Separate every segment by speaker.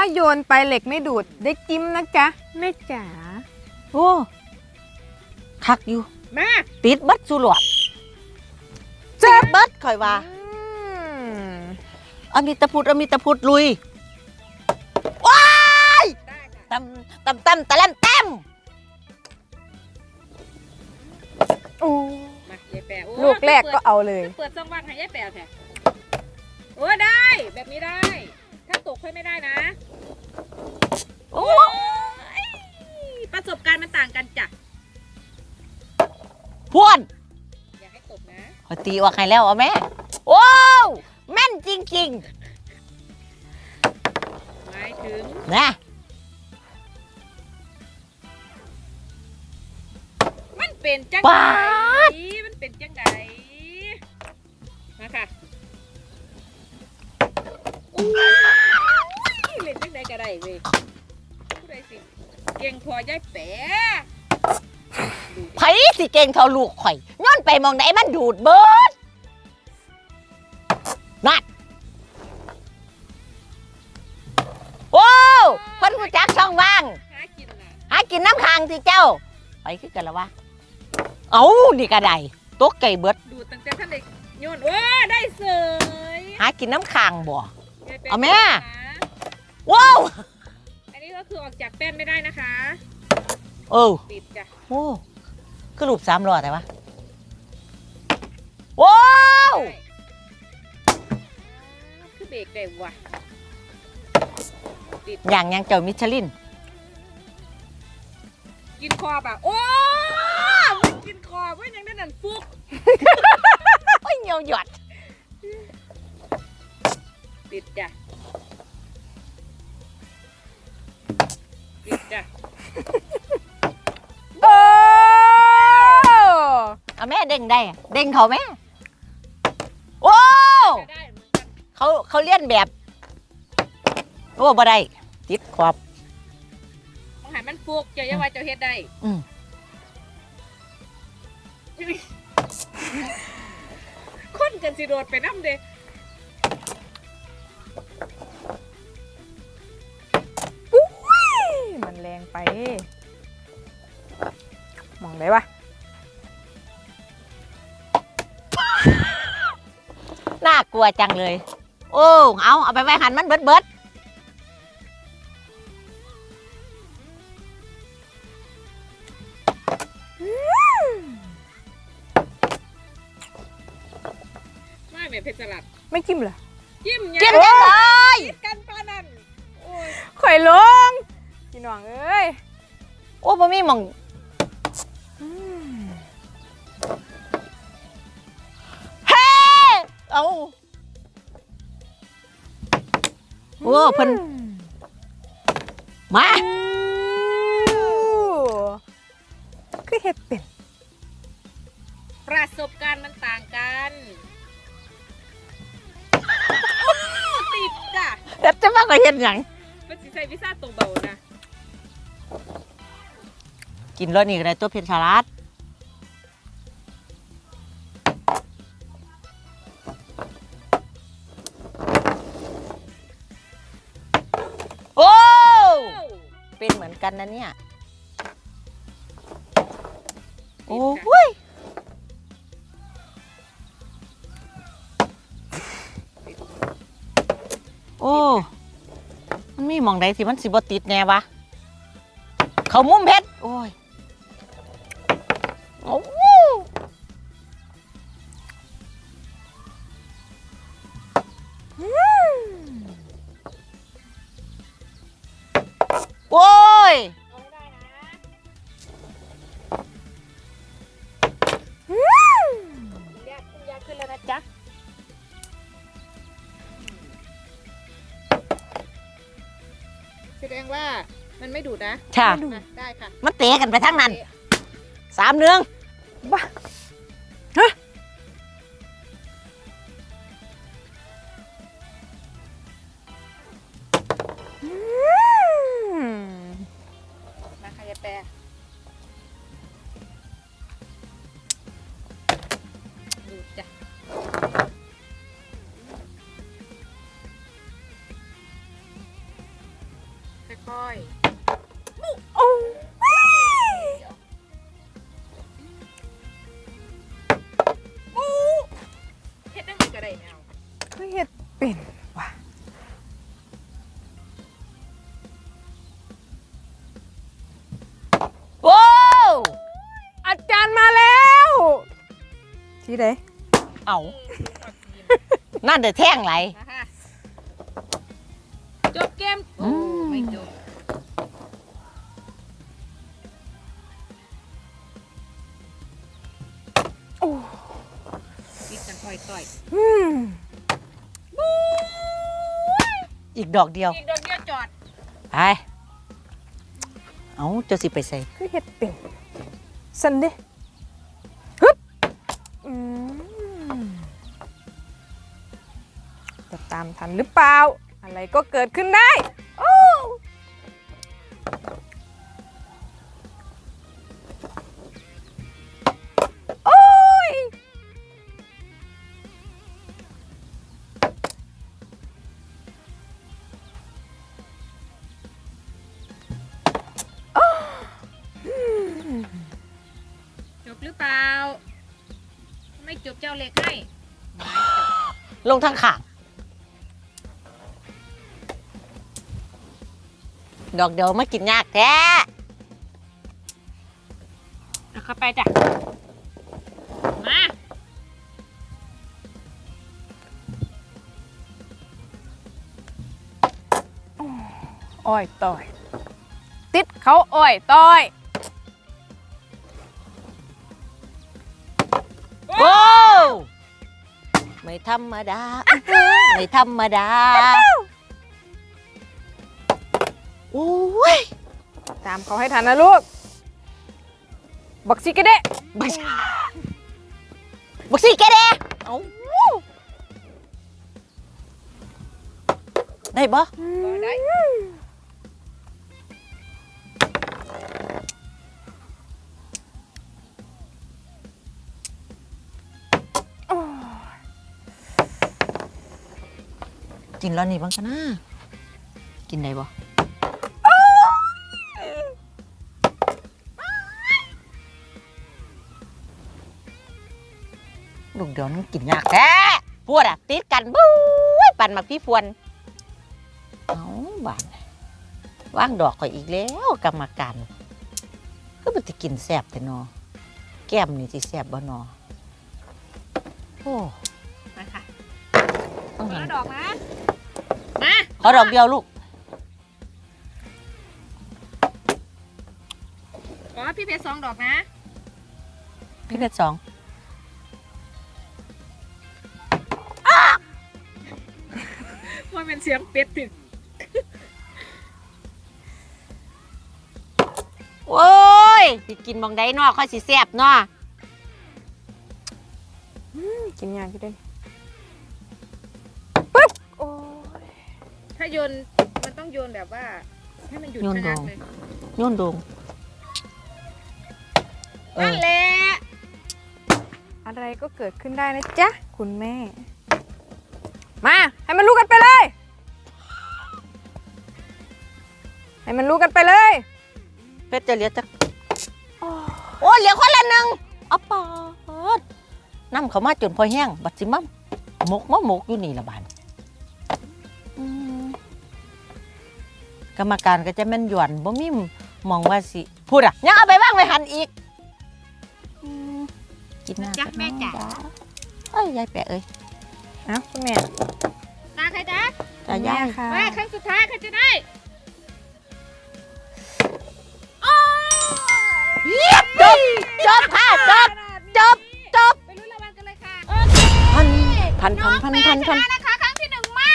Speaker 1: ถ้าโยนไปเหล็กไม่ดูดได้จิ้มนะจ๊ะแม่จ๋า
Speaker 2: โอ้คักอยู่
Speaker 3: มา
Speaker 2: ติดเบัดสุหลวดเจ็บเบัดข่อยว่า
Speaker 1: อืม
Speaker 2: อามิตะพุดอามิตะพุดลุยว้าย
Speaker 3: ได้ค่ะ
Speaker 2: ตำตำตำตะแลมแต้ม
Speaker 1: โอ้
Speaker 3: มายายแปะโอ้
Speaker 1: ลูกแรกก็เอาเลย
Speaker 3: เปิดช่องว่างให้ยายแปะแท้โอ้ได้ แบบนี้ได้ ถ้าตกค่อยไม่ได้นะ
Speaker 2: โอ้
Speaker 3: ยประสบการณ์มันต่างกันจ้ะ
Speaker 2: พวน
Speaker 3: อย่าให้ตกนะ
Speaker 2: ข่อยตีออกให้แล้วเอาแม่ โอ้วแม่นจริง
Speaker 3: หมายถึง
Speaker 2: ๆ นะ
Speaker 3: มันเป็นจัง
Speaker 2: ป๊า
Speaker 3: ไดมันเป็นจังไดมาค่ะโอ้ยเล่นจัง ไดก็ได้เว้ยผู้ใดสิเก่งพอยายแปะดูดิ
Speaker 2: ไผสิเก่งเท่าลูกข่อยย้อนไปมองไหนมันดูดเบิดนั่นโอ้วเพิ่นรู้จักช่องว่าง
Speaker 3: หากินน่ะ
Speaker 2: หากินน้ำคางที่เจ้า ไปคือกันแล้ววะ เอานี่กระไดตกไก่เบิด
Speaker 3: ดูตั้งแต่ท่านเด็กโยนโอ้ได้เสย
Speaker 2: หากินน้ำคางบ่
Speaker 3: ยยแปะ
Speaker 2: เอาแม่
Speaker 3: นะ
Speaker 2: ว้าว
Speaker 3: อันนี้ก็คือออกจากแป้นไม่ได้นะคะ
Speaker 2: เออ
Speaker 3: ปิดจ้ะ
Speaker 2: โอ้คือรูปสามหลอดแต่วะว้าว
Speaker 3: ได้คือเบรกได้ว่ะปิด
Speaker 2: อย่างยังเจ้ามิชลิน
Speaker 3: กินคอบอะโอ้มันกินคอบว่ายังได้นั่นฟุก
Speaker 2: โอ้ยเหี่ยวหยอด
Speaker 3: ปิดจ้ะ จ้ะ
Speaker 1: โอ้
Speaker 2: เอาแม่เด้งได้อะเด้งเขาแม่โอ้
Speaker 3: ไม่ได้เหมือนกัน
Speaker 2: เขาเขาเลียนแบบ โอ้บ่ได้ติดขอบ
Speaker 3: มองหันมันฟุกเจ้าอย่าว่าเจ้าเฮ็ดได้
Speaker 2: อืม
Speaker 3: คนกันสิโดดไปน้ำเด้
Speaker 1: มันแรงไปมองได้ปะ
Speaker 2: น่ากลัวจังเลย โอ้ เอา เอาไปไว้หันมันเบิดเบิด
Speaker 3: ไม่เหมือนเพชรสลัด
Speaker 1: ไม่จิ้มเหรอ
Speaker 3: จิ้ม
Speaker 2: กิน
Speaker 3: ไง
Speaker 2: กันเลย
Speaker 3: คิดกันปานั่นโอ้ย
Speaker 1: ข่อยลง พี่น้องเอ้ย
Speaker 2: โอ้บ่มีหมอง
Speaker 1: อืม
Speaker 2: เฮ้เอาโอ้เพิ่นมา
Speaker 1: โอ้คือเห็ดเป็น
Speaker 3: ประสบการณ์มันต่างกันติดจ้ะ
Speaker 2: เด็ดจะมากกว่าเห็นหยัง
Speaker 3: มันสิใส่พิซซ่าตัวเบานะ
Speaker 2: กินแล้วนี่ก็ได้ตัวเพชรสลัดโอ้เป็นเหมือนกันนะเนี่ย โอ้ยโอ้ มันมีหมองใดสิ มันสิบ่ติดแน่วะ เขามุมเพชรโอ้ยโอ้โหโอ้ย
Speaker 3: ว่ามันไม่ดูดนะ
Speaker 2: ค่ะ
Speaker 3: อะได้ค่ะ
Speaker 2: มันเตะกันไปทั้งนั้น สามเนือง
Speaker 1: บ้า
Speaker 3: เฮ็ด
Speaker 1: เป็นว่ะ
Speaker 2: โว้ว
Speaker 1: อาจารย์มาแล้ว ที่ไหน
Speaker 2: เอานั่นเดือแท่งไหล
Speaker 3: นะคะจบเกม
Speaker 2: อื
Speaker 3: โอ้
Speaker 2: ม
Speaker 3: ไม่จบปิดกันค่อยต่อย
Speaker 1: อืม
Speaker 2: อีกดอกเดียว
Speaker 3: อีกดอกเดียวจอด
Speaker 2: ไปเอาเจะสิไปใส่
Speaker 1: ก็เฮ็ดเป็นสันเด้ฮึบอืมจะตามทันหรือเปล่า อะไรก็เกิดขึ้นได้
Speaker 3: เจ้าเล็กให้ไม่จบ
Speaker 2: ลงทางขางดอกเดียวมากินยากแท้
Speaker 3: เอาเข้าไปจ้ะ มา
Speaker 1: อ้อยต้อย ติดเขาอ้อยต้อย
Speaker 2: ไม่ธรรมดา ไม่ธรรมดา โอ้ย
Speaker 1: ตามเขาให้ทันนะลูก บักซิกะเดะ
Speaker 2: บักบักซี่แกเด้เอาได้บ่
Speaker 3: ก็ได้
Speaker 2: กินแล้วนี่บ้างกันนะกินได้บ่ลูกเดี๋ยวนั้นกินยากแท้พวดอะติดกันบู๊ยปั่นมาพี่ฟวนเอาบานว่างดอกข่อยอีกแล้วกรรมการก็มันจะกินแสบแต่นอ แก้มนี่สิแสบบ่นอโอ้
Speaker 3: มาะ คน
Speaker 2: เห็น
Speaker 3: ละดอกนะ มา
Speaker 2: ขอดอกเดียวลูก
Speaker 3: อ๋อพี่เพชรสองดอกนะ
Speaker 2: พี่เพชรสอง
Speaker 3: ว่าเป็นเสียงเป็ดถึง
Speaker 2: โอ้ยสิกินบองได้นอค่อยสิแสบเนาะ
Speaker 1: กินยากอยู่เด้ โย
Speaker 3: นมันต้องโยนแบบว่า ให้มันหยุดชะงักเลย
Speaker 2: โยนดงเอ
Speaker 3: นั่
Speaker 2: อน
Speaker 3: แหละ
Speaker 1: อะไรก็เกิดขึ้นได้นะจ๊ะ คุณแม่ มา ให้มันรู้กันไปเลย ให้มันรู้กันไปเลย
Speaker 2: เพชรจะเหลือจักโอ้ยเหลือคนละหนึ่งเอาปอดน้ำเขามาจนพอแห้ง บัดสิมั่มหมกมาหมกอยู่นี่ละบาน กรรมการก็จะแม่นหย่อนบ่มีมองว่าสิพูดอะยังเอาไปว่างไว้หันอีกอืมกินหน้า
Speaker 3: จ๊ะ
Speaker 2: กัน
Speaker 3: แม่จ๋า
Speaker 2: เอ้ยยายแปะเอ้ย
Speaker 1: เอ้าคุณแม่
Speaker 3: ตาใครจ๊ะ
Speaker 2: ตายาย
Speaker 1: ค่ะ
Speaker 3: มาครั้งสุดท้ายใครจะได้
Speaker 2: จบจบค่ะจบจบจบ
Speaker 3: ไปลุ้นรางวัลกันเลยค่ะ
Speaker 2: พันพัน
Speaker 3: น้
Speaker 2: พั
Speaker 3: อนง
Speaker 2: พัน
Speaker 3: แม่
Speaker 2: พัน
Speaker 3: ช
Speaker 2: พัน
Speaker 3: นะนะคะครั้งที่หนึ่งมา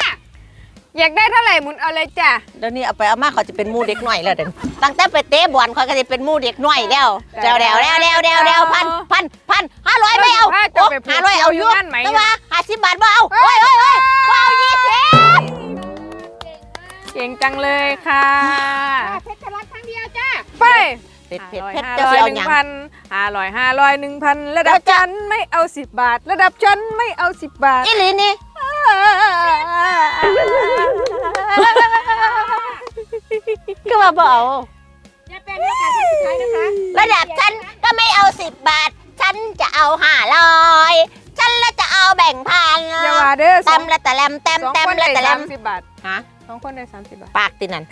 Speaker 1: อยากได้เท่าไหร่หมุนเอาเลยจ้ะ
Speaker 2: เดี๋ยวนี้เอาไปเอามาเขาจะเป็นหมูเด็กหน่อยแล้วเดี๋ยวตั้งแต่ไปเตะบอลเขาก็จะเป็นหมูเด็กหน่อยแล้วเดี๋ยวเดี๋ยวเดี๋ยวเดี๋ยวเดี๋ยวเดี๋ยวพันพันพันห้าร้อยไม่เอา
Speaker 1: เราสิพา
Speaker 2: โอ้
Speaker 1: เจ้าไปผูก
Speaker 2: ห้าร้อยเอาอยู่
Speaker 1: เกี่ยวอยู่นั่นไหม
Speaker 2: แต่ว่าห้าสิบบาทบ่เอาเฮ้ยเฮ้ยเฮ้ยบ่เอายี่สิบ
Speaker 1: เก่งจังเลยค่ะ
Speaker 3: อะเพชรชรครั้งเดียวจ้า
Speaker 1: ไป
Speaker 2: เผ็ดเผ็ด
Speaker 1: ห้าร้อย
Speaker 2: เผ็ด
Speaker 1: ห้า
Speaker 2: จะ
Speaker 1: ร้อ
Speaker 2: สิ
Speaker 1: ย
Speaker 2: เอา
Speaker 1: หนึ่
Speaker 2: หยัง
Speaker 1: งพันห้าร้อยห้าร้อยหนึ่งพันระดับฉันไม่เอาสิบบาท ระดับฉันไม่เอาสิบบาท
Speaker 2: อีหลีนี่
Speaker 1: ก
Speaker 2: คือว่าบ่เอา
Speaker 3: ยายแปรมีโอกาสครั้งสุดท้ายนะคะ
Speaker 2: ระดับฉันก็ไม่เอาสิบบาท ฉันจะเอาห้าร้อยฉันละจะเอาแบ่งพัน
Speaker 1: อย่าว่าเด้อสอง
Speaker 2: ตำละตะแลมแตม
Speaker 1: สอง
Speaker 2: แตม
Speaker 1: คน
Speaker 2: ละ
Speaker 1: ได้
Speaker 2: ตะแล
Speaker 1: สามมสิบบาท
Speaker 2: ฮะ
Speaker 1: สองคนได้สามสิบบาท
Speaker 2: ปากตินัน